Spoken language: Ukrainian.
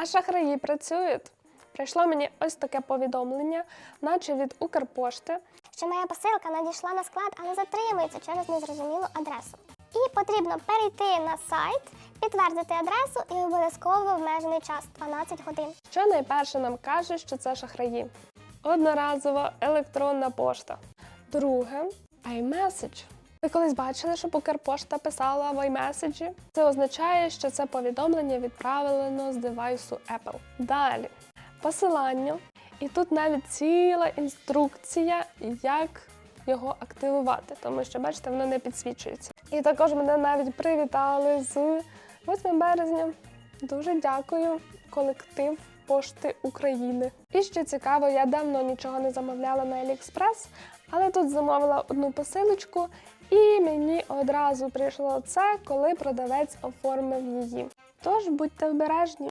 А шахраї працюють. Прийшло мені ось таке повідомлення, наче від Укрпошти. що моя посилка надійшла на склад, але затримується через незрозумілу адресу. І потрібно перейти на сайт, підтвердити адресу і обов'язково обмежений час 12 годин. Що найперше нам каже, що це шахраї? Одноразова електронна пошта. Друге iMessage. Ви колись бачили, що Укрпошта писала в iMessage? Це означає, що це повідомлення відправлено з девайсу Apple. Далі посилання. І тут навіть ціла інструкція, як його активувати, тому що, бачите, воно не підсвічується. І також мене навіть привітали з 8 березня. Дуже дякую, колектив Пошти України. І ще цікаво, я давно нічого не замовляла на AliExpress, але тут замовила одну посилочку, і мені одразу прийшло це, коли продавець оформив її. Тож будьте обережні.